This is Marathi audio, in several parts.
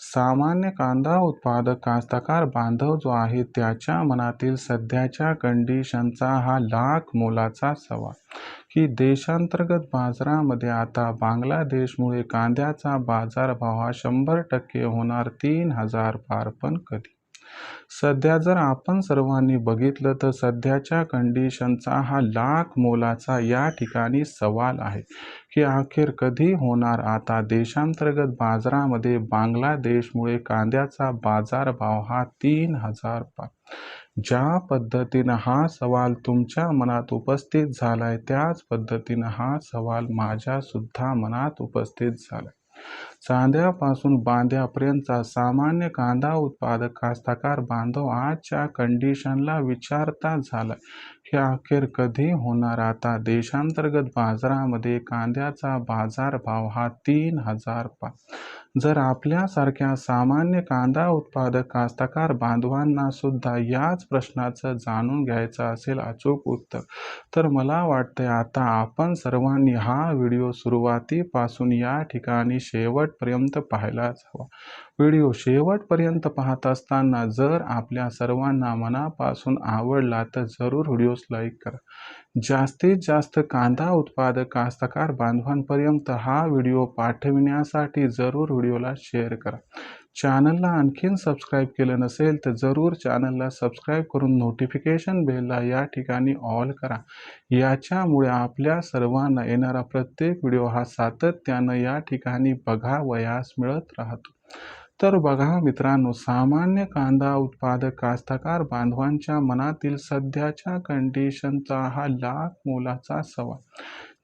सामान्य कांदा उत्पादक कास्तकार बांधव जो आहे त्याच्या मनातील सध्याच्या कंडिशनचा हा लाख मोलाचा सवाल. की देशांतर्गत बाजारामध्ये आता बांगलादेशमुळे कांद्याचा बाजारभाव हा शंभर टक्के होणार तीन हजार पार पण कधी? सध्या जर आपण सर्वांनी बघितलं तर सध्याच्या कंडिशनचा हा लाख मोलाचा या ठिकाणी सवाल आहे. की अखेर कधी होणार? आता देशांतर्गत बाजारामध्ये बांगलादेशमुळे कांद्याचा बाजारभाव हा तीन हजार पा ज्या पद्धतीनं हा सवाल तुमच्या मनात उपस्थित झालाय त्याच पद्धतीनं हा सवाल माझ्या सुद्धा मनात उपस्थित झालाय. चांद्यापासून बांध्यापर्यंतचा सामान्य कांदा उत्पादक कास्तकार बांधव आजच्या कंडिशनला विचारता झाला अखेर कधी होणार आता? देशांतर्गत बाजारामध्ये कांद्याचा बाजारभाव हा तीन हजार पा जर आपल्यासारख्या सामान्य कांदा उत्पादक कास्तकार बांधवांना सुद्धा याच प्रश्नाचं जाणून घ्यायचं असेल अचूक उत्तर तर मला वाटतंय आता आपण सर्वांनी हा व्हिडिओ सुरुवातीपासून या ठिकाणी शेवटपर्यंत पाहायलाच हवा. व्हिडिओ शेवटपर्यंत पाहत असताना जर आपल्या सर्वांना मनापासून आवडला तर जरूर व्हिडिओस लाईक करा. जास्तीत जास्त कांदा उत्पादक कास्तकार बांधवांपर्यंत हा व्हिडिओ पाठविण्यासाठी जरूर व्हिडिओला शेअर करा. चॅनलला आणखीन सबस्क्राईब केलं नसेल तर जरूर चॅनलला सबस्क्राईब करून नोटिफिकेशन बेलला या ठिकाणी ऑल करा. याच्यामुळे आपल्या सर्वांना येणारा प्रत्येक व्हिडिओ हा सातत्यानं या ठिकाणी बघावयास मिळत राहतो. तर बघा मित्रांनो सामान्य कांदा उत्पादक कास्तकार बांधवांच्या मनातील सध्याच्या कंडिशनचा हा लाख मोलाचा सवाल.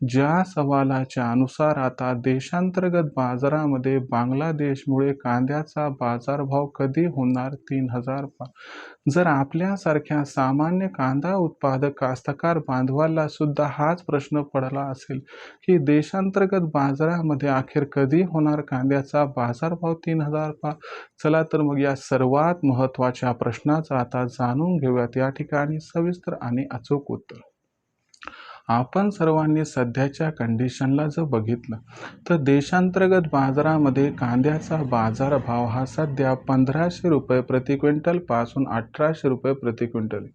ज्या सवालाच्या अनुसार आता देशांतर्गत बाजारामध्ये बांगलादेशमुळे कांद्याचा बाजारभाव कधी होणार? तीन हजार जर आपल्यासारख्या सामान्य कांदा उत्पादक कास्तकार बांधवाला सुद्धा हाच प्रश्न पडला असेल की देशांतर्गत बाजारामध्ये अखेर कधी होणार कांद्याचा बाजारभाव तीन हजार पा चला तर मग या सर्वात महत्त्वाच्या प्रश्नाचा आता जाणून घेऊयात. या ठिकाणी सविस्तर आणि अचूक उत्तर. आपण सर्वांनी सध्याच्या कंडिशनला जर बघितलं तर देशांतर्गत बाजारामध्ये कांद्याचा बाजारभाव हा सध्या पंधराशे रुपये प्रति क्विंटलपासून अठराशे रुपये प्रति क्विंटल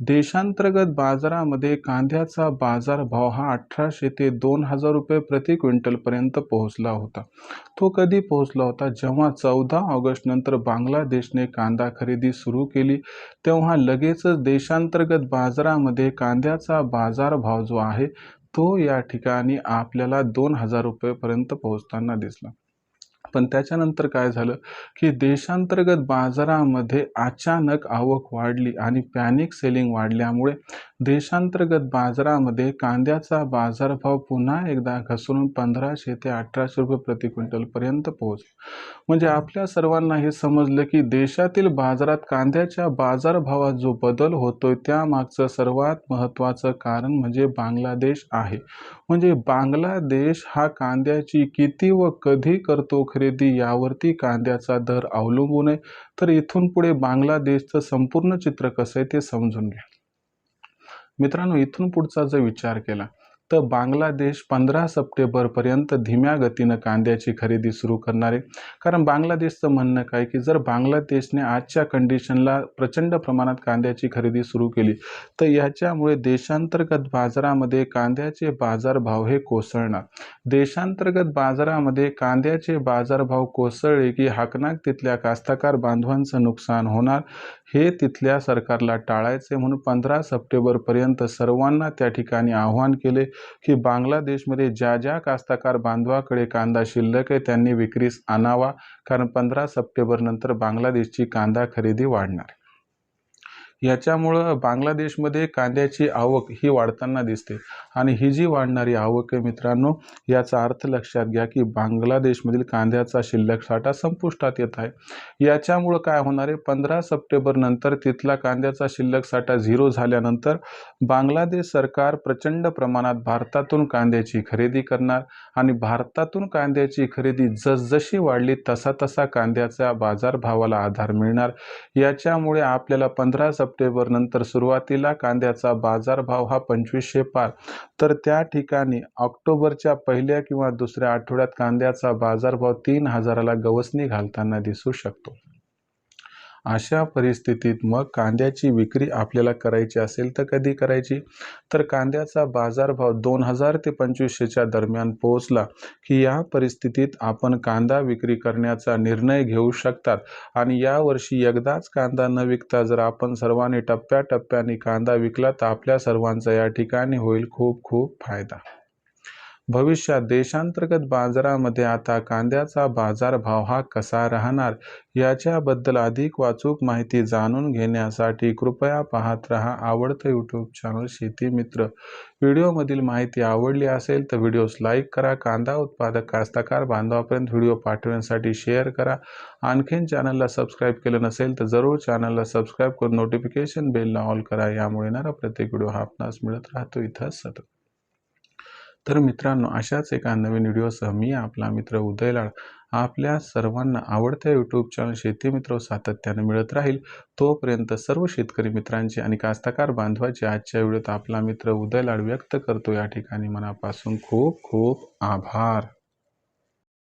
देशांतर्गत बाजारामध्ये कांद्याचा बाजारभाव हा अठराशे ते दोन हजार रुपये प्रति क्विंटलपर्यंत पोहोचला होता. तो कधी पोहोचला होता? जेव्हा चौदा ऑगस्ट नंतर बांगलादेशने कांदा खरेदी सुरू केली तेव्हा लगेचच देशांतर्गत बाजारामध्ये कांद्याचा बाजारभाव जो आहे तो या ठिकाणी आपल्याला दोन हजार रुपयेपर्यंत पोहोचताना दिसला. पण त्याच्यानंतर काय झालं की देशांतर्गत बाजारामध्ये अचानक आवक वाढली आणि पॅनिक सेलिंग वाढल्यामुळे देशांतर्गत बाजारामध्ये कांद्याचा बाजारभाव पुन्हा एकदा घसरून पंधराशे ते अठराशे रुपये प्रति क्विंटलपर्यंत पोहोचला. म्हणजे आपल्या सर्वांना हे समजलं की देशातील बाजारात कांद्याच्या बाजारभावात जो बदल होतोय त्यामागचं सर्वात महत्त्वाचं कारण म्हणजे बांगलादेश आहे. म्हणजे बांगलादेश हा कांद्याची किती व कधी करतो खरेदी यावरती कांद्याचा दर अवलंबून आहे. तर इथून पुढे बांगलादेशचं संपूर्ण चित्र कसं आहे ते समजून घ्या. मित्रांनो इथून पुढचा जर विचार केला तर बांगलादेश पंधरा सप्टेंबरपर्यंत धीम्या गतीनं कांद्याची खरेदी सुरू करणार आहे. कारण बांगलादेशचं म्हणणं काय की जर बांगलादेशने आजच्या कंडिशनला प्रचंड प्रमाणात कांद्याची खरेदी सुरू केली तर याच्यामुळे देशांतर्गत बाजारामध्ये कांद्याचे बाजारभाव हे कोसळणार. देशांतर्गत बाजारामध्ये कांद्याचे बाजारभाव कोसळले की हाकनाक तिथल्या कास्तकार बांधवांचं नुकसान होणार. हे तिथल्या सरकारला टाळायचे म्हणून पंधरा सप्टेंबरपर्यंत सर्वांना त्या ठिकाणी आव्हान केले की बांगलादेशमध्ये ज्या ज्या कास्तकार बांधवाकडे कांदा शिल्लक आहे त्यांनी विक्रीस आणावा. कारण पंधरा सप्टेंबरनंतर बांगलादेशची कांदा खरेदी वाढणार. याच्यामुळं बांगलादेशमध्ये कांद्याची आवक ही वाढताना दिसते. आणि ही जी वाढणारी आवक आहे मित्रांनो याचा अर्थ लक्षात घ्या की बांगलादेशमधील कांद्याचा शिल्लक साठा संपुष्टात येत आहे. याच्यामुळं काय होणार आहे? पंधरा सप्टेंबर नंतर तिथला कांद्याचा शिल्लक साठा झिरो झाल्यानंतर बांगलादेश सरकार प्रचंड प्रमाणात भारतातून कांद्याची खरेदी करणार आणि भारतातून कांद्याची खरेदी जसजशी वाढली तसा तसा कांद्याचा बाजारभावाला आधार मिळणार. याच्यामुळे आपल्याला पंधरा सप्टेंबर नंतर सुरुवातीला कांद्याचा बाजारभाव हा पंचवीसशे पार. तर त्या ठिकाणी ऑक्टोबरच्या पहिल्या किंवा दुसऱ्या आठवड्यात कांद्याचा बाजारभाव तीन हजाराला गवसणी घालताना दिसू शकतो. अशा परिस्थितीत मग कांद्याची विक्री आपल्याला करायची असेल तर कधी करायची? तर कांद्याचा बाजारभाव दोन हजार ते पंचवीसशेच्या दरम्यान पोहोचला की या परिस्थितीत आपण कांदा विक्री करण्याचा निर्णय घेऊ शकतात. आणि यावर्षी एकदाच कांदा न विकता जर आपण सर्वांनी टप्प्याटप्प्याने कांदा विकला तर आपल्या सर्वांचा या ठिकाणी होईल खूप खूप फायदा. भविष्यात देशांतर्गत बाजारामध्ये आता कांद्याचा बाजारभाव हा कसा राहणार याच्याबद्दल अधिक वाचूक माहिती जाणून घेण्यासाठी कृपया पाहत रहा आवडतं यूट्यूब चॅनल शेती मित्र. व्हिडिओमधील माहिती आवडली असेल तर व्हिडिओस लाईक करा कांदा उत्पादक कास्तकार बांधवापर्यंत व्हिडिओ पाठवण्यासाठी शेअर करा. आणखीन चॅनलला सबस्क्राईब केलं नसेल तर जरूर चॅनलला सबस्क्राईब करून नोटिफिकेशन बेलला ऑल करा. यामुळे येणारा प्रत्येक व्हिडिओ हा आपणास मिळत राहतो. इथं सतत तर मित्रांनो अशाच एका नवीन व्हिडिओसह मी आपला मित्र उदय लाड आपल्या सर्वांना आवडत्या यूट्यूब चॅनल शेती मित्र सातत्याने मिळत राहील. तोपर्यंत सर्व शेतकरी मित्रांचे आणि कास्तकार बांधवाचे आजच्या व्हिडिओत आपला मित्र उदय लाड व्यक्त करतो. या ठिकाणी मनापासून खूप खूप आभार.